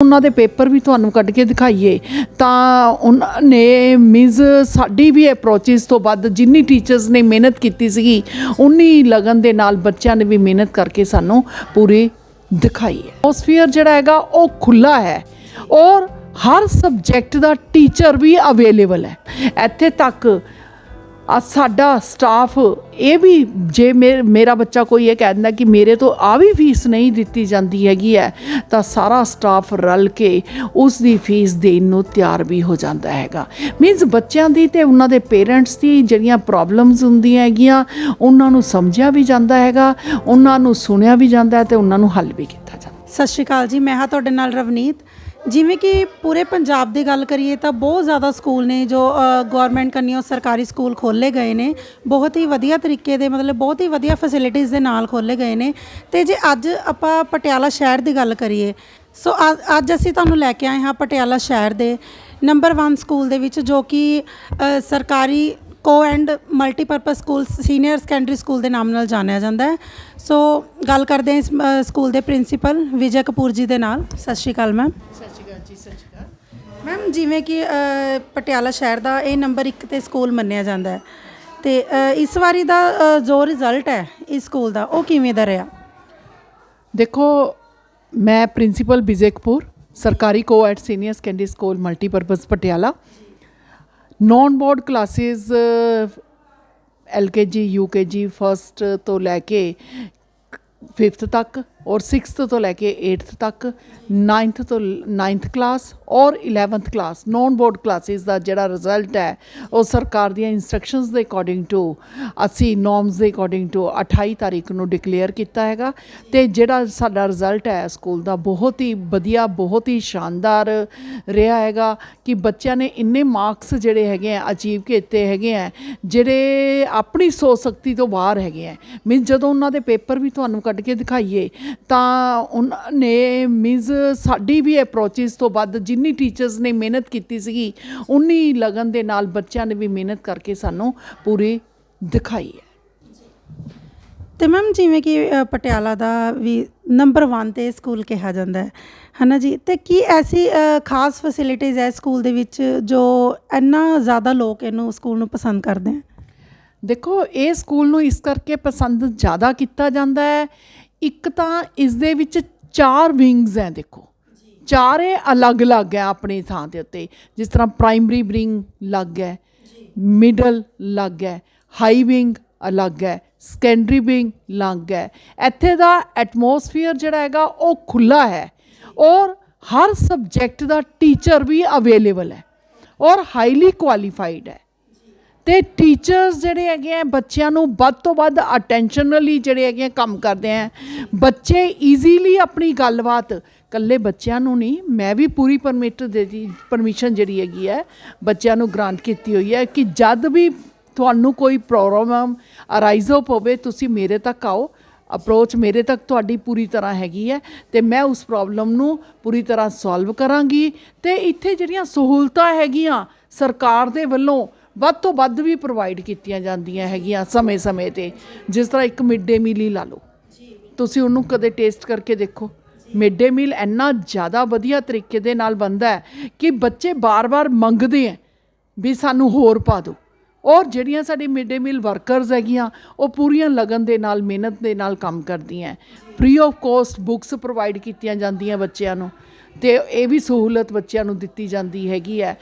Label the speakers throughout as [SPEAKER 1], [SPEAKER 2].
[SPEAKER 1] ਉਹਨਾਂ ਦੇ ਪੇਪਰ ਵੀ ਤੁਹਾਨੂੰ ਕੱਢ ਕੇ ਦਿਖਾਈਏ, ਤਾਂ ਉਹਨਾਂ ਨੇ ਮੀਨਜ਼ ਸਾਡੀ ਵੀ ਅਪਰੋਚਸ ਤੋਂ ਵੱਧ ਜਿੰਨੀ ਟੀਚਰਸ ਨੇ ਮਿਹਨਤ ਕੀਤੀ ਸੀਗੀ, ਉਨੀ ਲਗਨ ਦੇ ਨਾਲ ਬੱਚਿਆਂ ਨੇ ਵੀ ਮਿਹਨਤ ਕਰਕੇ ਸਾਨੂੰ ਪੂਰੀ ਦਿਖਾਈ ਹੈ। ਐਟਮੋਸਫੀਅਰ ਜਿਹੜਾ ਹੈਗਾ, ਉਹ ਖੁੱਲਾ ਹੈ ਔਰ ਹਰ ਸਬਜੈਕਟ ਦਾ ਟੀਚਰ ਵੀ ਅਵੇਲੇਬਲ ਹੈ। ਇੱਥੇ ਤੱਕ ਆ ਸਾਡਾ ਸਟਾਫ ਇਹ ਵੀ ਜੇ ਮੇ- ਮੇਰਾ ਬੱਚਾ ਕੋਈ ਇਹ ਕਹਿ ਦਿੰਦਾ ਕਿ ਮੇਰੇ ਤੋਂ ਆ ਵੀ ਫੀਸ ਨਹੀਂ ਦਿੱਤੀ ਜਾਂਦੀ ਹੈਗੀ ਹੈ, ਤਾਂ ਸਾਰਾ ਸਟਾਫ ਰਲ ਕੇ ਉਸ ਦੀ ਫੀਸ ਦੇਣ ਨੂੰ ਤਿਆਰ ਵੀ ਹੋ ਜਾਂਦਾ ਹੈਗਾ। ਮੀਨਸ ਬੱਚਿਆਂ ਦੀ ਤੇ ਉਹਨਾਂ ਦੇ ਪੇਰੈਂਟਸ ਦੀ ਜਿਹੜੀਆਂ ਪ੍ਰੋਬਲਮਸ ਹੁੰਦੀਆਂ ਹੈਗੀਆਂ, ਉਹਨਾਂ ਨੂੰ ਸਮਝਿਆ ਵੀ ਜਾਂਦਾ ਹੈਗਾ, ਉਹਨਾਂ ਨੂੰ ਸੁਣਿਆ ਵੀ ਜਾਂਦਾ ਹੈ ਤੇ ਉਹਨਾਂ ਨੂੰ ਹੱਲ ਵੀ ਕੀਤਾ ਜਾਂਦਾ।
[SPEAKER 2] ਸਤਿ ਸ਼੍ਰੀ ਅਕਾਲ ਜੀ, ਮੈਂ ਹਾਂ ਤੁਹਾਡੇ ਨਾਲ ਰਵਨੀਤ। ਜਿਵੇਂ ਕਿ ਪੂਰੇ ਪੰਜਾਬ ਦੀ ਗੱਲ ਕਰੀਏ ਤਾਂ ਬਹੁਤ ਜ਼ਿਆਦਾ ਸਕੂਲ ਨੇ ਜੋ ਗਵਰਨਮੈਂਟ ਕੰਨਿਓ ਸਰਕਾਰੀ ਸਕੂਲ ਖੋਲੇ ਗਏ ਨੇ। ਬਹੁਤ ਹੀ ਵਧੀਆ ਤਰੀਕੇ ਦੇ ਮਤਲਬ ਬਹੁਤ ਹੀ ਵਧੀਆ ਫੈਸਿਲਿਟੀਆਂ ਦੇ ਨਾਲ ਖੋਲੇ ਗਏ ਨੇ। ਤੇ ਜੇ ਅੱਜ ਆਪਾਂ ਪਟਿਆਲਾ ਸ਼ਹਿਰ ਦੀ ਗੱਲ ਕਰੀਏ, ਸੋ ਅ- ਅੱਜ ਅਸੀਂ ਤੁਹਾਨੂੰ ਲੈ ਕੇ ਆਏ ਹਾਂ ਪਟਿਆਲਾ ਸ਼ਹਿਰ ਦੇ ਨੰਬਰ 1 ਸਕੂਲ ਦੇ ਵਿੱਚ ਜੋ ਕਿ ਸਰਕਾਰੀ coed multipurpose school senior secondary school ਦੇ ਨਾਮ ਨਾਲ ਜਾਣਿਆ ਜਾਂਦਾ ਹੈ। ਸੋ ਗੱਲ ਕਰਦੇ ਹਾਂ ਇਸ ਅ, ਸਕੂਲ ਦੇ ਪ੍ਰਿੰਸੀਪਲ ਵਿਜੇ ਕਪੂਰ ਜੀ ਦੇ ਨਾਲ। ਸਤਿ ਸ਼੍ਰੀ ਅਕਾਲ ਮੈਮ
[SPEAKER 1] ਸਤਿ ਸ਼੍ਰੀ ਅਕਾਲ ਜੀ ਸਤਿ ਸ਼੍ਰੀ ਅਕਾਲ।
[SPEAKER 2] ਮੈਮ ਜਿਵੇਂ ਕਿ ਅ, ਪਟਿਆਲਾ ਸ਼ਹਿਰ ਦਾ ਇਹ ਨੰਬਰ 1 ਤੇ ਸਕੂਲ ਮੰਨਿਆ ਜਾਂਦਾ ਹੈ। ਤੇ ਅ, ਇਸ ਵਾਰੀ ਦਾ ਅ, ਜੋ ਰਿਜ਼ਲਟ ਹੈ ਇਸ ਸਕੂਲ ਦਾ ਉਹ ਕਿਵੇਂ ਦਾ ਰਿਹਾ?
[SPEAKER 1] ਦੇਖੋ ਮੈਂ ਪ੍ਰਿੰਸੀਪਲ ਵਿਜੇ ਕਪੂਰ ਸਰਕਾਰੀ coed senior secondary school multipurpose Patiala. Non board classes LKG UKG first ਤੋਂ ਲੈ ਕੇ ਫਿਫਥ ਤੱਕ? ਔਰ 6th ਤੋਂ ਲੈ ਕੇ 8th ਤੱਕ 9th ਤੋਂ 9th ਕਲਾਸ ਔਰ 11th class non board classes ਦਾ ਜਿਹੜਾ ਰਿਜ਼ਲਟ ਹੈ, ਉਹ ਸਰਕਾਰ ਦੀਆਂ ਇਨਸਟਰਕਸ਼ਨਸ ਦੇ ਅਕੋਰਡਿੰਗ ਟੂ ਅਸੀਂ ਨੋਰਮਸ ਦੇ ਅਕੋਰਡਿੰਗ ਟੂ 28 ਤਾਰੀਖ ਨੂੰ ਡਿਕਲੇਅਰ ਕੀਤਾ ਹੈਗਾ ਤੇ ਜਿਹੜਾ ਸਾਡਾ ਰਿਜ਼ਲਟ ਹੈ ਸਕੂਲ ਦਾ ਬਹੁਤ ਹੀ ਵਧੀਆ, ਬਹੁਤ ਹੀ ਸ਼ਾਨਦਾਰ ਰਿਹਾ ਹੈਗਾ ਕਿ ਬੱਚਿਆਂ ਨੇ ਇੰਨੇ ਮਾਰਕਸ ਜਿਹੜੇ ਹੈਗੇ ਆ ਅਚੀਵ ਕੀਤੇ ਹੈਗੇ ਆ, ਜਿਹੜੇ ਆਪਣੀ ਸੋਚ ਸ਼ਕਤੀ ਤੋਂ ਬਾਹਰ ਹੈਗੇ ਆ। ਮੀਨਸ ਜਦੋਂ ਉਹਨਾਂ ਦੇ ਪੇਪਰ ਵੀ ਤੁਹਾਨੂੰ ਕੱਢ ਕੇ ਦਿਖਾਈਏ ਤਾਂ ਉਹਨਾਂ ਨੇ ਮੀਨਸ ਸਾਡੀ ਵੀ ਅਪਰੋਚਸ ਤੋਂ ਵੱਧ ਜਿੰਨੀ ਟੀਚਰਸ ਨੇ ਮਿਹਨਤ ਕੀਤੀ ਸੀਗੀ ਉਨੀ ਲਗਨ ਦੇ ਨਾਲ ਬੱਚਿਆਂ ਨੇ ਵੀ ਮਿਹਨਤ ਕਰਕੇ ਸਾਨੂੰ ਪੂਰੀ ਦਿਖਾਈ ਹੈ।
[SPEAKER 2] ਤੇ ਮੈਮ ਜਿਵੇਂ ਕਿ ਪਟਿਆਲਾ ਦਾ ਵੀ ਨੰਬਰ 1 ਤੇ ਸਕੂਲ ਕਿਹਾ ਜਾਂਦਾ ਹੈ ਹਨਾ ਜੀ? ਤੇ ਕੀ ਐਸੀ ਖਾਸ ਫੈਸਿਲਿਟੀਜ਼ ਹੈ ਸਕੂਲ ਦੇ ਵਿੱਚ ਜੋ ਇੰਨਾ ਜ਼ਿਆਦਾ ਲੋਕ ਇਹਨੂੰ ਸਕੂਲ ਨੂੰ ਪਸੰਦ ਕਰਦੇ ਹੈ
[SPEAKER 1] ਦੇਖੋ ਇਹ ਸਕੂਲ ਨੂੰ ਇਸ ਕਰਕੇ ਪਸੰਦ ਜ਼ਿਆਦਾ ਕੀਤਾ ਜਾਂਦਾ ਹੈ ਇੱਕ ਤਾਂ ਇਸ ਦੇ ਵਿੱਚ ਚਾਰ ਵਿੰਗਸ ਹੈ ਦੇਖੋ। ਚਾਰੇ ਅਲੱਗ-ਅਲੱਗ ਹੈ ਆਪਣੀ ਥਾਂ ਦੇ ਉੱਤੇ। ਜਿਸ ਤਰ੍ਹਾਂ ਪ੍ਰਾਇਮਰੀ ਵਿੰਗ ਅਲੱਗ ਹੈ ਮਿਡਲ ਅਲੱਗ ਹੈ ਹਾਈ ਵਿੰਗ ਅਲੱਗ ਹੈ ਸੈਕੰਡਰੀ ਵਿੰਗ ਅਲੱਗ ਹੈ। ਇੱਥੇ ਦਾ ਐਟਮੋਸਫੀਅਰ ਜਿਹੜਾ ਹੈਗਾ ਉਹ ਖੁੱਲਾ ਹੈ ਔਰ ਹਰ ਸਬਜੈਕਟ ਦਾ ਟੀਚਰ ਵੀ ਅਵੇਲੇਬਲ ਹੈ ਔਰ ਹਾਈਲੀ ਕੁਆਲੀਫਾਈਡ ਹੈ। ਤੇ ਟੀਚਰਸ ਜਿਹੜੇ ਹੈਗੇ ਆ, ਬੱਚਿਆਂ ਨੂੰ ਵੱਧ ਤੋਂ ਵੱਧ ਅਟੈਂਸ਼ਨਲੀ ਜਿਹੜੇ ਹੈਗੇ ਆ, ਕੰਮ ਕਰਦੇ ਆ। ਬੱਚੇ ਈਜ਼ੀਲੀ ਆਪਣੀ ਗੱਲਬਾਤ ਕੱਲੇ ਬੱਚਿਆਂ ਨੂੰ ਨਹੀਂ, ਮੈਂ ਵੀ ਪੂਰੀ ਪਰਮਿਟ ਦੇ ਦੀ ਪਰਮਿਸ਼ਨ ਜਿਹੜੀ ਹੈਗੀ ਹੈ ਬੱਚਿਆਂ ਨੂੰ ਗ੍ਰਾਂਟ ਕੀਤੀ ਹੋਈ ਹੈ ਕਿ ਜਦ ਵੀ ਤੁਹਾਨੂੰ ਕੋਈ ਪ੍ਰੋਬਲਮ ਅਰਾਈਜ਼ ਹੋ ਪਵੇ ਤੁਸੀਂ ਮੇਰੇ ਤੱਕ ਆਓ ਅਪਰੋਚ ਮੇਰੇ ਤੱਕ ਤੁਹਾਡੀ ਪੂਰੀ ਤਰ੍ਹਾਂ ਹੈਗੀ ਹੈ ਤੇ ਮੈਂ ਉਸ ਪ੍ਰੋਬਲਮ ਨੂੰ ਪੂਰੀ ਤਰ੍ਹਾਂ ਸੋਲਵ ਕਰਾਂਗੀ। ਤੇ ਇੱਥੇ ਜਿਹੜੀਆਂ ਸਹੂਲਤਾਂ ਹੈਗੀਆਂ ਸਰਕਾਰ ਦੇ ਵੱਲੋਂ ਵੱਧ ਤੋਂ ਵੱਧ ਵੀ ਪ੍ਰੋਵਾਈਡ ਕੀਤੀਆਂ ਜਾਂਦੀਆਂ ਹੈਗੀਆਂ ਸਮੇਂ-ਸਮੇਂ ਤੇ। ਜਿਸ ਤਰ੍ਹਾਂ ਇੱਕ ਮਿਡ ਡੇ ਮੀਲ ਹੀ ਲਾ ਲਓ। ਤੁਸੀਂ ਉਹਨੂੰ ਕਦੇ ਟੇਸਟ ਕਰਕੇ ਦੇਖੋ। ਮਿਡ ਡੇ ਮੀਲ ਇੰਨਾ ਜ਼ਿਆਦਾ ਵਧੀਆ ਤਰੀਕੇ ਦੇ ਨਾਲ ਬਣਦਾ ਹੈ ਕਿ ਬੱਚੇ ਬਾਰ-ਬਾਰ ਮੰਗਦੇ ਹੈ ਵੀ ਸਾਨੂੰ ਹੋਰ ਪਾ ਦਿਓ। ਔਰ ਜਿਹੜੀਆਂ ਸਾਡੇ ਮਿਡ ਡੇ ਮੀਲ ਵਰਕਰਸ ਹੈਗੀਆਂ, ਉਹ ਪੂਰੀਆਂ ਲਗਨ ਦੇ ਨਾਲ, ਮਿਹਨਤ ਦੇ ਨਾਲ ਕੰਮ ਕਰਦੀਆਂ free of cost books provide ਕੀਤੀਆਂ ਜਾਂਦੀਆਂ ਬੱਚਿਆਂ ਨੂੰ। ਤੇ ਇਹ ਵੀ ਸਹੂਲਤ ਬੱਚਿਆਂ ਨੂੰ ਦਿੱਤੀ ਜਾਂਦੀ ਹੈਗੀ ਹੈ।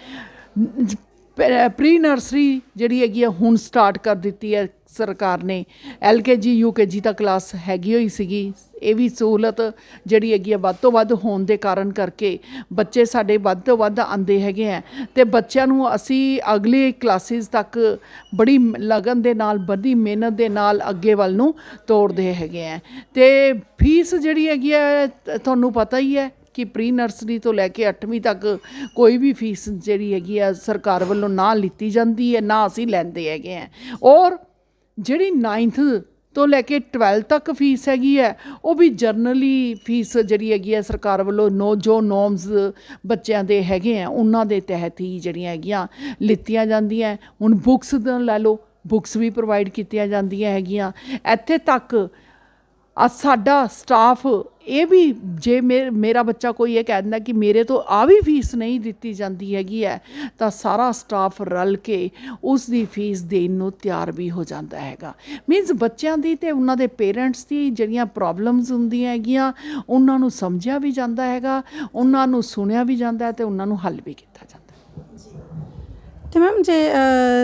[SPEAKER 1] ਪ੍ਰੀ ਨਰਸਰੀ ਜਿਹੜੀ ਹੈਗੀ ਆ, ਹੁਣ ਸਟਾਰਟ ਕਰ ਦਿੱਤੀ ਹੈ ਸਰਕਾਰ ਨੇ। ਐਲਕੇਜੀ ਯੂਕੇਜੀ ਤੱਕ ਕਲਾਸ ਹੈਗੀ ਹੋਈ ਸੀਗੀ। ਇਹ ਵੀ ਸਹੂਲਤ ਜਿਹੜੀ ਹੈਗੀ ਆ, ਵੱਧ ਤੋਂ ਵੱਧ ਹੋਣ ਦੇ ਕਾਰਨ ਕਰਕੇ ਬੱਚੇ ਸਾਡੇ ਵੱਧ ਤੋਂ ਵੱਧ ਆਂਦੇ ਹੈਗੇ ਆ ਤੇ ਬੱਚਿਆਂ ਨੂੰ ਅਸੀਂ ਅਗਲੇ ਕਲਾਸਿਸ ਤੱਕ ਬੜੀ ਲਗਨ ਦੇ ਨਾਲ ਬੜੀ ਮਿਹਨਤ ਦੇ ਨਾਲ ਅੱਗੇ ਵੱਲ ਨੂੰ ਤੋੜਦੇ ਹੈਗੇ ਆ ਤੇ ਫੀਸ ਜਿਹੜੀ ਹੈਗੀ ਆ ਤੁਹਾਨੂੰ ਪਤਾ ਹੀ ਹੈ ਕਿ ਪ੍ਰੀ ਨਰਸਰੀ ਤੋਂ ਲੈ ਕੇ 8ਵੀਂ ਤੱਕ ਕੋਈ ਵੀ ਫੀਸ ਜਿਹੜੀ ਹੈਗੀ ਆ ਸਰਕਾਰ ਵੱਲੋਂ ਨਾ ਲਿੱਤੀ ਜਾਂਦੀ ਹੈ, ਨਾ ਅਸੀਂ ਲੈਂਦੇ ਹੈਗੇ ਆ। ਔਰ ਜਿਹੜੀ 9th ਤੋਂ ਲੈ ਕੇ 12 ਤੱਕ ਫੀਸ ਹੈਗੀ ਹੈ, ਉਹ ਵੀ ਜਰਨਲੀ ਫੀਸ ਜਿਹੜੀ ਹੈਗੀ ਹੈ ਸਰਕਾਰ ਵੱਲੋਂ ਨੋ, ਜੋ ਨੋਰਮਸ ਬੱਚਿਆਂ ਦੇ ਹੈਗੇ ਆ, ਉਹਨਾਂ ਦੇ ਤਹਿਤ ਹੀ ਜਿਹੜੀਆਂ ਹੈਗੀਆਂ ਲਿੱਤੀਆਂ ਜਾਂਦੀਆਂ ਹੁਣ ਬੁੱਕਸ ਦਾ ਲੈ ਲਓ ਬੁੱਕਸ ਵੀ ਪ੍ਰੋਵਾਈਡ ਕੀਤੀਆਂ ਜਾਂਦੀਆਂ ਹੈਗੀਆਂ। ਇੱਥੇ ਤੱਕ ਆ ਸਾਡਾ ਸਟਾਫ ਇਹ ਵੀ ਜੇ ਮੇ- ਮੇਰਾ ਬੱਚਾ ਕੋਈ ਇਹ ਕਹਿ ਦਿੰਦਾ ਕਿ ਮੇਰੇ ਤੋਂ ਆ ਵੀ ਫੀਸ ਨਹੀਂ ਦਿੱਤੀ ਜਾਂਦੀ ਹੈਗੀ ਹੈ, ਤਾਂ ਸਾਰਾ ਸਟਾਫ ਰਲ ਕੇ ਉਸ ਦੀ ਫੀਸ ਦੇਣ ਨੂੰ ਤਿਆਰ ਵੀ ਹੋ ਜਾਂਦਾ ਹੈਗਾ। ਮੀਨਸ ਬੱਚਿਆਂ ਦੀ ਤੇ ਉਹਨਾਂ ਦੇ ਪੇਰੈਂਟਸ ਦੀ ਜਿਹੜੀਆਂ ਪ੍ਰੋਬਲਮਸ ਹੁੰਦੀਆਂ ਹੈਗੀਆਂ, ਉਹਨਾਂ ਨੂੰ ਸਮਝਿਆ ਵੀ ਜਾਂਦਾ ਹੈਗਾ, ਉਹਨਾਂ ਨੂੰ ਸੁਣਿਆ ਵੀ ਜਾਂਦਾ ਹੈ ਤੇ ਉਹਨਾਂ ਨੂੰ ਹੱਲ ਵੀ ਕੀਤਾ ਜਾਂਦਾ। ਹੈ
[SPEAKER 2] ਤੇ ਮੈਮ ਜੇ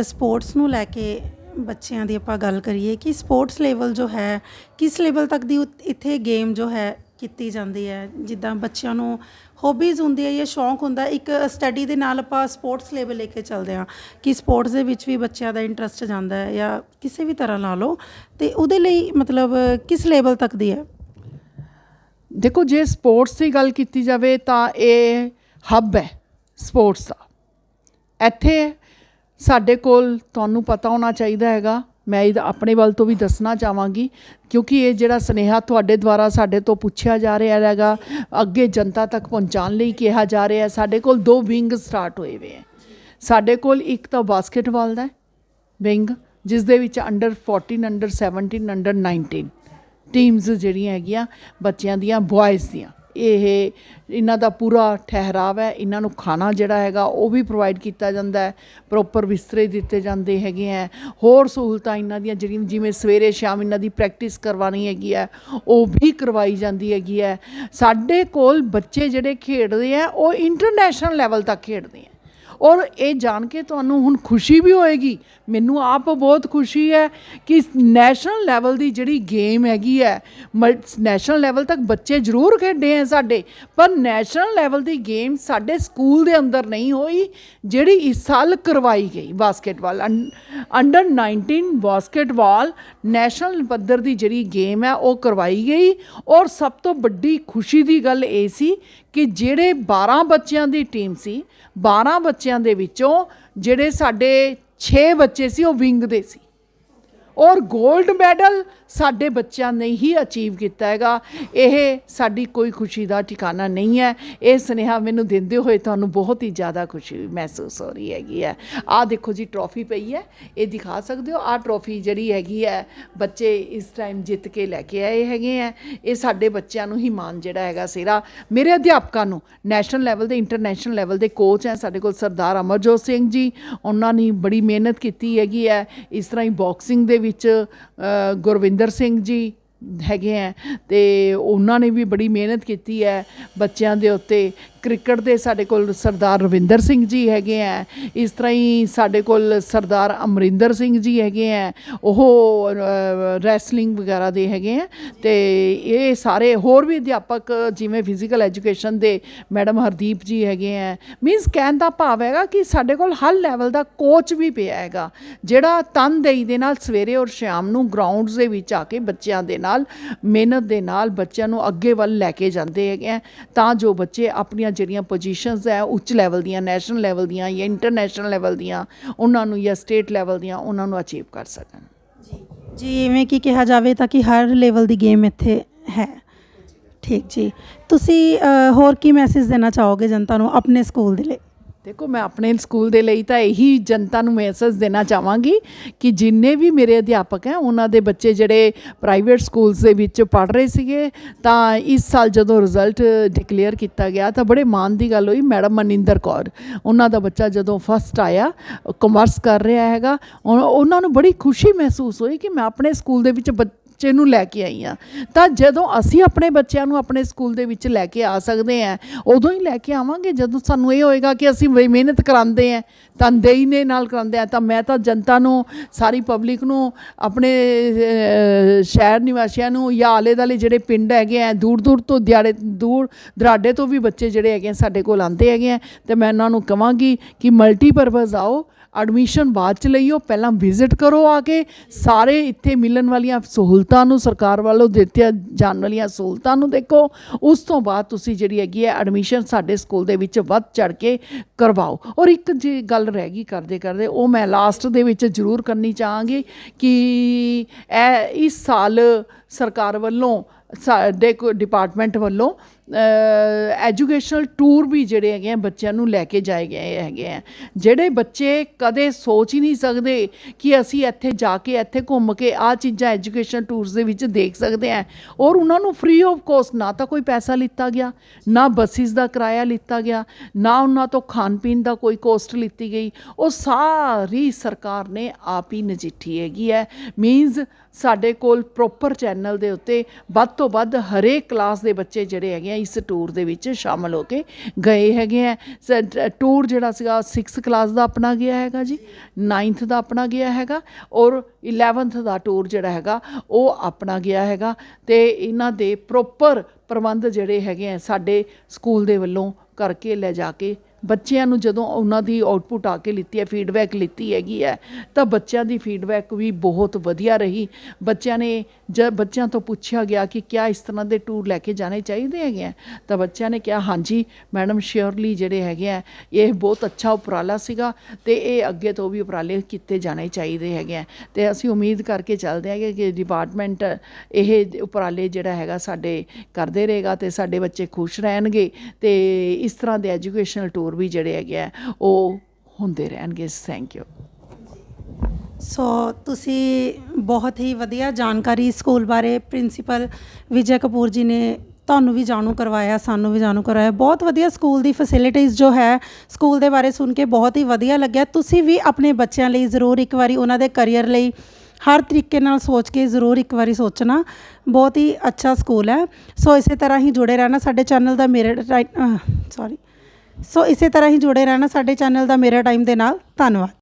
[SPEAKER 2] ਸਪੋਰਟਸ ਨੂੰ ਲੈ ਕੇ ਬੱਚਿਆਂ ਦੀ ਆਪਾਂ ਗੱਲ ਕਰੀਏ ਕਿ ਸਪੋਰਟਸ ਲੈਵਲ ਜੋ ਹੈ, ਕਿਸ ਲੈਵਲ ਤੱਕ ਦੀ ਉਤ- ਇੱਥੇ ਗੇਮ ਜੋ ਹੈ ਕੀਤੀ ਜਾਂਦੀ ਹੈ? ਜਿੱਦਾਂ ਬੱਚਿਆਂ ਨੂੰ ਹੌਬੀਜ਼ ਹੁੰਦੀ ਹੈ ਜਾਂ ਸ਼ੌਂਕ ਹੁੰਦਾ, ਇੱਕ ਸਟੱਡੀ ਦੇ ਨਾਲ ਆਪਾਂ ਸਪੋਰਟਸ ਲੈਵਲ ਲੈ ਕੇ ਚੱਲਦੇ ਹਾਂ ਕਿ ਸਪੋਰਟਸ ਦੇ ਵਿੱਚ ਵੀ ਬੱਚਿਆਂ ਦਾ ਇੰਟਰਸਟ ਜਾਂਦਾ ਹੈ ਜਾਂ ਕਿਸੇ ਵੀ ਤਰ੍ਹਾਂ ਲਾ ਲਓ, ਤੇ ਉਹਦੇ ਲਈ ਮਤਲਬ ਕਿਸ ਲੈਵਲ ਤੱਕ ਦੀ ਹੈ?
[SPEAKER 1] ਦੇਖੋ, ਜੇ ਸਪੋਰਟਸ ਦੀ ਗੱਲ ਕੀਤੀ ਜਾਵੇ ਤਾਂ ਇਹ ਹੱਬ ਹੈ ਸਪੋਰਟਸ ਦਾ। ਇੱਥੇ ਸਾਡੇ ਕੋਲ ਤੁਹਾਨੂੰ ਪਤਾ ਹੋਣਾ ਚਾਹੀਦਾ ਹੈਗਾ। ਮੈਂ ਇਹ ਆਪਣੇ ਵੱਲ ਤੋਂ ਵੀ ਦੱਸਣਾ ਚਾਹਾਂਗੀ, ਕਿਉਂਕਿ ਇਹ ਜਿਹੜਾ ਸਨੇਹਾ ਤੁਹਾਡੇ ਦੁਆਰਾ ਸਾਡੇ ਤੋਂ ਪੁੱਛਿਆ ਜਾ ਰਿਹਾ ਹੈਗਾ, ਅੱਗੇ ਜਨਤਾ ਤੱਕ ਪਹੁੰਚਾਉਣ ਲਈ ਕਿਹਾ ਜਾ ਰਿਹਾ ਸਾਡੇ ਕੋਲ ਦੋ ਵਿੰਗ ਸਟਾਰਟ ਹੋਏ ਹੋਏ ਹੈ। ਸਾਡੇ ਕੋਲ ਇੱਕ ਤਾਂ ਬਾਸਕਟਬਾਲ ਦਾ ਵਿੰਗ, ਜਿਸ ਦੇ ਵਿੱਚ ਅੰਡਰ 14 ਅੰਡਰ 17 ਅੰਡਰ 19 ਟੀਮਸ ਜਿਹੜੀਆਂ ਹੈਗੀਆਂ, ਬੱਚਿਆਂ ਦੀਆਂ ਬॉयਜ਼ ਦੀਆਂ। ਇਹ, ਇਹਨਾਂ ਦਾ ਪੂਰਾ ਠਹਿਰਾਵ ਹੈ, ਇਹਨਾਂ ਨੂੰ ਖਾਣਾ ਜਿਹੜਾ ਹੈਗਾ ਉਹ ਵੀ ਪ੍ਰੋਵਾਈਡ ਕੀਤਾ ਜਾਂਦਾ ਹੈ ਪ੍ਰੋਪਰ ਬਿਸਤਰੇ ਦਿੱਤੇ ਜਾਂਦੇ ਹੈਗੇ ਹੈ, ਹੋਰ ਸਹੂਲਤਾਂ ਇਹਨਾਂ ਦੀਆਂ ਜਿਹੜੀਆਂ ਜਿਵੇਂ ਸਵੇਰੇ ਸ਼ਾਮ ਇਹਨਾਂ ਦੀ ਪ੍ਰੈਕਟਿਸ ਕਰਵਾਉਣੀ ਹੈਗੀ ਹੈ, ਉਹ ਵੀ ਕਰਵਾਈ ਜਾਂਦੀ ਹੈਗੀ ਹੈ। ਸਾਡੇ ਕੋਲ ਬੱਚੇ ਜਿਹੜੇ ਖੇਡਦੇ ਆ ਉਹ ਇੰਟਰਨੈਸ਼ਨਲ ਲੈਵਲ ਤੱਕ ਖੇਡਦੇ ਆ ਔਰ ਇਹ ਜਾਣ ਕੇ ਤੁਹਾਨੂੰ ਹੁਣ ਖੁਸ਼ੀ ਵੀ ਹੋਏਗੀ। ਮੈਨੂੰ ਆਪ ਬਹੁਤ ਖੁਸ਼ੀ ਹੈ ਕਿ ਨੈਸ਼ਨਲ ਲੈਵਲ ਦੀ ਜਿਹੜੀ ਗੇਮ ਹੈਗੀ ਹੈ ਨੈਸ਼ਨਲ ਲੈਵਲ ਤੱਕ ਬੱਚੇ ਜ਼ਰੂਰ ਖੇਡੇ ਹੈ ਸਾਡੇ, ਪਰ ਨੈਸ਼ਨਲ ਲੈਵਲ ਦੀ ਗੇਮ ਸਾਡੇ ਸਕੂਲ ਦੇ ਅੰਦਰ ਨਹੀਂ ਹੋਈ, ਜਿਹੜੀ ਇਸ ਸਾਲ ਕਰਵਾਈ ਗਈ ਬਾਸਕਟਬਾਲ। ਅੰਡਰ 19 ਬਾਸਕਟਬਾਲ ਨੈਸ਼ਨਲ ਪੱਧਰ ਦੀ ਜਿਹੜੀ ਗੇਮ ਹੈ ਉਹ ਕਰਵਾਈ ਗਈ ਔਰ ਸਭ ਤੋਂ ਵੱਡੀ ਖੁਸ਼ੀ ਦੀ ਗੱਲ ਇਹ ਸੀ ਕਿ ਜਿਹੜੇ 12 ਬੱਚਿਆਂ ਦੀ ਟੀਮ ਸੀ 12 ਬੱਚਿਆਂ ਦੇ ਵਿੱਚੋਂ ਜਿਹੜੇ ਸਾਡੇ 6 ਬੱਚੇ ਸੀ, ਉਹ ਵਿੰਗ ਦੇ ਸੀ। ਔਰ 골ਡ ਮੈਡਲ ਸਾਡੇ ਬੱਚਿਆਂ ਨੇ ਹੀ ਅਚੀਵ ਕੀਤਾ ਹੈਗਾ। ਇਹ ਸਾਡੀ ਕੋਈ ਖੁਸ਼ੀ ਦਾ ਠਿਕਾਣਾ ਨਹੀਂ ਹੈ। ਇਹ ਸੁਨੇਹਾ ਮੈਨੂੰ ਦਿੰਦੇ ਹੋਏ ਤੁਹਾਨੂੰ ਬਹੁਤ ਹੀ ਜ਼ਿਆਦਾ ਖੁਸ਼ੀ ਮਹਿਸੂਸ ਹੋ ਰਹੀ ਹੈਗੀ ਹੈ। ਆਹ ਦੇਖੋ ਜੀ ਟਰੋਫੀ ਪਈ ਹੈ। ਇਹ ਦਿਖਾ ਸਕਦੇ ਹੋ। ਆਹ ਟਰੋਫੀ ਜਿਹੜੀ ਹੈਗੀ ਹੈ ਬੱਚੇ ਇਸ ਟਾਈਮ ਜਿੱਤ ਕੇ ਲੈ ਕੇ ਆਏ ਹੈਗੇ ਹੈ। ਇਹ ਸਾਡੇ ਬੱਚਿਆਂ ਨੂੰ ਹੀ ਮਾਣ ਜਿਹੜਾ ਹੈਗਾ ਸਿਰਾ ਮੇਰੇ ਅਧਿਆਪਕਾਂ ਨੂੰ ਨੈਸ਼ਨਲ ਲੈਵਲ ਦੇ ਇੰਟਰਨੈਸ਼ਨਲ ਲੈਵਲ ਦੇ ਕੋਚ ਹੈ ਸਾਡੇ ਕੋਲ ਸਰਦਾਰ ਅਮਰਜੋਤ ਸਿੰਘ ਜੀ। ਉਹਨਾਂ ਨੇ ਬੜੀ ਮਿਹਨਤ ਕੀਤੀ ਹੈਗੀ ਹੈ। ਇਸ ਤਰ੍ਹਾਂ ਹੀ ਬਾਕਸਿੰਗ ਦੇ ਵਿੱਚ ਅ, ਗੁਰਵਿੰਦਰ ਸਿੰਘ ਜੀ ਹੈਗੇ ਹੈ ਅਤੇ ਉਹਨਾਂ ਨੇ ਵੀ ਬੜੀ ਮਿਹਨਤ ਕੀਤੀ ਹੈ ਬੱਚਿਆਂ ਦੇ ਉੱਤੇ ਕ੍ਰਿਕਟ ਦੇ ਸਾਡੇ ਕੋਲ ਸਰਦਾਰ ਰਵਿੰਦਰ ਸਿੰਘ ਜੀ ਹੈਗੇ ਹੈ ਇਸ ਤਰ੍ਹਾਂ ਹੀ ਸਾਡੇ ਕੋਲ ਸਰਦਾਰ ਅਮਰਿੰਦਰ ਸਿੰਘ ਜੀ ਹੈਗੇ ਹੈ ਉਹ ਰੈਸਲਿੰਗ ਵਗੈਰਾ ਦੇ ਹੈਗੇ ਹੈ ਤੇ ਇਹ ਸਾਰੇ ਹੋਰ ਵੀ ਅਧਿਆਪਕ ਜਿਵੇਂ ਫਿਜ਼ੀਕਲ ਐਜੂਕੇਸ਼ਨ ਦੇ ਮੈਡਮ ਹਰਦੀਪ ਜੀ ਹੈਗੇ ਹੈ ਮੀਨਸ ਕਹਿਣ ਦਾ ਭਾਵ ਹੈਗਾ ਕਿ ਸਾਡੇ ਕੋਲ ਹਰ ਲੈਵਲ ਦਾ ਕੋਚ ਵੀ ਪਿਆ ਹੈਗਾ। ਜਿਹੜਾ ਤਨਦੇਹੀ ਦੇ ਨਾਲ ਸਵੇਰੇ ਔਰ ਸ਼ਾਮ ਨੂੰ ਗਰਾਊਂਡਸ ਦੇ ਵਿੱਚ ਆ ਕੇ ਬੱਚਿਆਂ ਦੇ ਨਾਲ, ਮਿਹਨਤ ਦੇ ਨਾਲ ਬੱਚਿਆਂ ਨੂੰ ਅੱਗੇ ਵੱਲ ਲੈ ਕੇ ਜਾਂਦੇ ਹੈਗੇ ਹੈ ਤਾਂ ਜੋ ਬੱਚੇ ਆਪਣੀਆਂ ਜਿਹੜੀਆਂ ਪੋਜੀਸ਼ਨਸ ਹੈ, ਉੱਚ ਲੈਵਲ ਦੀਆਂ ਨੈਸ਼ਨਲ ਲੈਵਲ ਦੀਆਂ ਜਾਂ ਇੰਟਰਨੈਸ਼ਨਲ ਲੈਵਲ ਦੀਆਂ, ਉਹਨਾਂ ਨੂੰ ਜਾਂ ਸਟੇਟ ਲੈਵਲ ਦੀਆਂ ਉਹਨਾਂ ਨੂੰ ਅਚੀਵ ਕਰ ਸਕਣ।
[SPEAKER 2] ਜੀ ਜੀ, ਇਵੇਂ ਕੀ ਕਿਹਾ ਜਾਵੇ ਤਾਂ ਕਿ ਹਰ ਲੈਵਲ ਦੀ ਗੇਮ ਇੱਥੇ ਹੈ। ਠੀਕ ਜੀ। ਤੁਸੀਂ ਹੋਰ ਕੀ ਮੈਸੇਜ ਦੇਣਾ ਚਾਹੋਗੇ ਜਨਤਾ ਨੂੰ ਆਪਣੇ ਸਕੂਲ ਦੇ ਲਈ?
[SPEAKER 1] ਦੇਖੋ, ਮੈਂ ਆਪਣੇ ਸਕੂਲ ਦੇ ਲਈ ਤਾਂ ਇਹੀ ਜਨਤਾ ਨੂੰ ਮੈਸੇਜ ਦੇਣਾ ਚਾਹਾਂਗੀ ਕਿ ਜਿੰਨੇ ਵੀ ਮੇਰੇ ਅਧਿਆਪਕ ਹੈ, ਉਹਨਾਂ ਦੇ ਬੱਚੇ ਜਿਹੜੇ ਪ੍ਰਾਈਵੇਟ ਸਕੂਲਸ ਦੇ ਵਿੱਚ ਪੜ੍ਹ ਰਹੇ ਸੀਗੇ, ਤਾਂ ਇਸ ਸਾਲ ਜਦੋਂ ਰਿਜ਼ਲਟ ਡਿਕਲੇਅਰ ਕੀਤਾ ਗਿਆ, ਤਾਂ ਬੜੇ ਮਾਣ ਦੀ ਗੱਲ ਹੋਈ। ਮੈਡਮ ਮਨਿੰਦਰ ਕੌਰ, ਉਹਨਾਂ ਦਾ ਬੱਚਾ ਜਦੋਂ ਫਸਟ ਆਇਆ ਕਮਰਸ ਕਰ ਰਿਹਾ ਹੈਗਾ, ਉਹ- ਉਹਨਾਂ ਨੂੰ ਬੜੀ ਖੁਸ਼ੀ ਮਹਿਸੂਸ ਹੋਈ ਕਿ ਮੈਂ ਆਪਣੇ ਸਕੂਲ ਦੇ ਵਿੱਚ ਬੱਚੇ ਨੂੰ ਲੈ ਕੇ ਆਈ ਹਾਂ। ਤਾਂ ਜਦੋਂ ਅਸੀਂ ਆਪਣੇ ਬੱਚਿਆਂ ਨੂੰ ਆਪਣੇ ਸਕੂਲ ਦੇ ਵਿੱਚ ਲੈ ਕੇ ਆ ਸਕਦੇ ਹਾਂ, ਉਦੋਂ ਹੀ ਲੈ ਕੇ ਆਵਾਂਗੇ। ਜਦੋਂ ਸਾਨੂੰ ਇਹ ਹੋਏਗਾ ਕਿ ਅਸੀਂ ਬਈ ਮਿਹਨਤ ਕਰਾਉਂਦੇ ਹਾਂ ਤਨਦੇਹੀ ਨੇ ਨਾਲ ਕਰਾਉਂਦੇ ਆ ਤਾਂ ਮੈਂ ਤਾਂ ਜਨਤਾ ਨੂੰ, ਸਾਰੀ ਪਬਲਿਕ ਨੂੰ, ਆਪਣੇ ਸ਼ਹਿਰ ਨਿਵਾਸੀਆਂ ਨੂੰ ਜਾਂ ਆਲੇ ਦਾਲੇ ਜਿਹੜੇ ਪਿੰਡ ਹੈਗੇ ਆ ਦੂਰ ਦੂਰ ਤੋਂ ਦਿਹਾੜੇ, ਦੂਰ ਦਰਾਡੇ ਤੋਂ ਵੀ ਬੱਚੇ ਜਿਹੜੇ ਹੈਗੇ ਆ, ਸਾਡੇ ਕੋਲ ਆਉਂਦੇ ਹੈਗੇ ਆ। ਤੇ ਮੈਂ ਉਹਨਾਂ ਨੂੰ ਕਵਾਂਗੀ ਕਿ ਮਲਟੀਪਰਪਸ ਆਓ ਐਡਮਿਸ਼ਨ ਬਾਅਦ ਚ ਲਈਓ, ਪਹਿਲਾਂ ਵਿਜ਼ਿਟ ਕਰੋ ਆ ਕੇ। ਸਾਰੇ ਇੱਥੇ ਮਿਲਣ ਵਾਲੀਆਂ ਸਹੂਲਤਾਂ ਨੂੰ, ਸਰਕਾਰ ਵੱਲੋਂ ਦਿੱਤੀਆਂ ਜਾਣ ਵਾਲੀਆਂ ਸਹੂਲਤਾਂ ਨੂੰ ਦੇਖੋ। ਉਸ ਤੋਂ ਬਾਅਦ ਤੁਸੀਂ ਜਿਹੜੀ ਹੈਗੀ ਹੈ ਐਡਮਿਸ਼ਨ ਸਾਡੇ ਸਕੂਲ ਦੇ ਵਿੱਚ ਵੱਧ ਚੜ ਕੇ ਕਰਵਾਓ। ਔਰ ਇੱਕ ਜੇ ਗੱਲ ਰਹਿ ਗਈ ਕਰਦੇ ਕਰਦੇ, ਉਹ ਮੈਂ ਲਾਸਟ ਦੇ ਵਿੱਚ ਜ਼ਰੂਰ ਕਰਨੀ ਚਾਹਾਂਗੀ ਕਿ ਇਹ ਇਸ ਸਾਲ ਸਰਕਾਰ ਵੱਲੋਂ ਸਾਡੇ ਕੋ ਡਿਪਾਰਟਮੈਂਟ ਵੱਲੋਂ ਐਜੂਕੇਸ਼ਨਲ ਟੂਰ ਵੀ ਜਿਹੜੇ ਹੈਗੇ ਆ, ਬੱਚਿਆਂ ਨੂੰ ਲੈ ਕੇ ਜਾਏ ਗਏ ਹੈਗੇ ਆ। ਜਿਹੜੇ ਬੱਚੇ ਕਦੇ ਸੋਚ ਹੀ ਨਹੀਂ ਸਕਦੇ ਕਿ ਅਸੀਂ ਇੱਥੇ ਜਾ ਕੇ, ਇੱਥੇ ਘੁੰਮ ਕੇ ਆ ਚੀਜ਼ਾਂ ਐਜੂਕੇਸ਼ਨ ਟੂਰਸ ਦੇ ਵਿੱਚ ਦੇਖ ਸਕਦੇ ਆ। ਔਰ ਉਹਨਾਂ ਨੂੰ ਫ੍ਰੀ ਆਫ ਕੋਸਟ ਨਾ ਤਾਂ ਕੋਈ ਪੈਸਾ ਲਿੱਤਾ ਗਿਆ, ਨਾ ਬੱਸਿਸ ਦਾ ਕਿਰਾਇਆ ਲਿੱਤਾ ਗਿਆ, ਨਾ ਉਹਨਾਂ ਤੋਂ ਖਾਣ ਪੀਣ ਦਾ ਕੋਈ ਕੋਸਟ ਲਿੱਤੀ ਗਈ। ਉਹ ਸਾਰੀ ਸਰਕਾਰ ਨੇ ਆਪ ਹੀ ਨਜਿੱਠੀ ਹੈਗੀ ਹੈ। ਮੀਨਸ ਸਾਡੇ ਕੋਲ ਪ੍ਰੋਪਰ ਚੈਨਲ ਦੇ ਉੱਤੇ ਵੱਧ ਤੋਂ ਵੱਧ ਹਰੇਕ ਕਲਾਸ ਦੇ ਬੱਚੇ ਜਿਹੜੇ ਹੈਗੇ ਆ ਇਸ ਟੂਰ ਦੇ ਵਿੱਚ ਸ਼ਾਮਲ ਹੋ ਕੇ ਗਏ ਹੈਗੇ ਆ। ਸ- ਟੂਰ ਜਿਹੜਾ ਸੀਗਾ 6th ਕਲਾਸ ਦਾ ਆਪਣਾ ਗਿਆ ਹੈਗਾ ਜੀ 9th ਦਾ ਆਪਣਾ ਗਿਆ ਹੈਗਾ ਔਰ 11th ਦਾ ਟੂਰ ਜਿਹੜਾ ਹੈਗਾ, ਉਹ ਆਪਣਾ ਗਿਆ ਹੈਗਾ ਤੇ ਇਹਨਾਂ ਦੇ ਪ੍ਰੋਪਰ ਪ੍ਰਬੰਧ ਜਿਹੜੇ ਹੈਗੇ ਆ ਸਾਡੇ ਸਕੂਲ ਦੇ ਵੱਲੋਂ ਕਰਕੇ ਲੈ ਜਾ ਕੇ ਬੱਚਿਆਂ ਨੂੰ ਜਦੋਂ ਉਹਨਾਂ ਦੀ ਆਊਟਪੁੱਟ ਆ ਕੇ ਲਿੱਤੀ ਹੈ ਫੀਡਬੈਕ ਲਿੱਤੀ ਹੈਗੀ ਹੈ, ਤਾਂ ਬੱਚਿਆਂ ਦੀ ਫੀਡਬੈਕ ਵੀ ਬਹੁਤ ਵਧੀਆ ਰਹੀ। ਬੱਚਿਆਂ ਨੇ ਜਦ ਬੱਚਿਆਂ ਤੋਂ ਪੁੱਛਿਆ ਗਿਆ ਕਿ ਕਿਆ ਇਸ ਤਰ੍ਹਾਂ ਦੇ ਟੂਰ ਲੈ ਕੇ ਜਾਣੇ ਚਾਹੀਦੇ ਹੈਗੇ ਆ? ਤਾਂ ਬੱਚਿਆਂ ਨੇ ਕਿਹਾ, ਹਾਂਜੀ ਮੈਡਮ ਸ਼ਿਓਰਲੀ ਜਿਹੜੇ ਹੈਗੇ ਆ, ਇਹ ਬਹੁਤ ਅੱਛਾ ਉਪਰਾਲਾ ਸੀਗਾ ਤੇ ਇਹ ਅੱਗੇ ਤੋਂ ਵੀ ਉਪਰਾਲੇ ਕੀਤੇ ਜਾਣੇ ਚਾਹੀਦੇ ਹੈਗੇ ਆ। ਤੇ ਅਸੀਂ ਉਮੀਦ ਕਰਕੇ ਚੱਲਦੇ ਹੈਗੇ ਕਿ ਡਿਪਾਰਟਮੈਂਟ ਇਹ ਉਪਰਾਲੇ ਜਿਹੜਾ ਹੈਗਾ ਸਾਡੇ ਕਰਦੇ ਰਹੇਗਾ ਤੇ ਸਾਡੇ ਬੱਚੇ ਖੁਸ਼ ਰਹਿਣਗੇ ਤੇ ਇਸ ਤਰ੍ਹਾਂ ਦੇ ਐਜੂਕੇਸ਼ਨਲ ਟੂਰ ਵੀ ਜਿਹੜੇ ਹੈਗੇ ਆ, ਉਹ ਹੁੰਦੇ ਰਹਿਣਗੇ। ਥੈਂਕ ਯੂ
[SPEAKER 2] ਸੋ ਤੁਸੀਂ ਬਹੁਤ ਹੀ ਵਧੀਆ ਜਾਣਕਾਰੀ ਸਕੂਲ ਬਾਰੇ ਪ੍ਰਿੰਸੀਪਲ ਵਿਜੇ ਕਪੂਰ ਜੀ ਨੇ ਤੁਹਾਨੂੰ ਵੀ ਜਾਣੂ ਕਰਵਾਇਆ, ਸਾਨੂੰ ਵੀ ਜਾਣੂ ਕਰਵਾਇਆ। ਬਹੁਤ ਵਧੀਆ ਸਕੂਲ ਦੀ ਫੈਸਿਲਿਟੀਜ਼ ਜੋ ਹੈ, ਸਕੂਲ ਦੇ ਬਾਰੇ ਸੁਣ ਕੇ ਬਹੁਤ ਹੀ ਵਧੀਆ ਲੱਗਿਆ। ਤੁਸੀਂ ਵੀ ਆਪਣੇ ਬੱਚਿਆਂ ਲਈ ਜ਼ਰੂਰ ਇੱਕ ਵਾਰੀ ਉਹਨਾਂ ਦੇ ਕੈਰੀਅਰ ਲਈ ਹਰ ਤਰੀਕੇ ਨਾਲ ਸੋਚ ਕੇ ਜ਼ਰੂਰ ਇੱਕ ਵਾਰੀ ਸੋਚਣਾ। ਬਹੁਤ ਹੀ ਅੱਛਾ ਸਕੂਲ ਹੈ। ਸੋ ਇਸੇ ਤਰ੍ਹਾਂ ਹੀ ਜੁੜੇ ਰਹਿਣਾ ਸਾਡੇ ਚੈਨਲ ਦਾ ਮੇਰੇ ਸੌਰੀ ਸੋ ਇਸੇ ਤਰ੍ਹਾਂ ਹੀ ਜੁੜੇ ਰਹਿਣਾ ਸਾਡੇ ਚੈਨਲ ਦਾ ਮੇਰਾ ਟਾਈਮ ਦੇ ਨਾਲ। ਧੰਨਵਾਦ।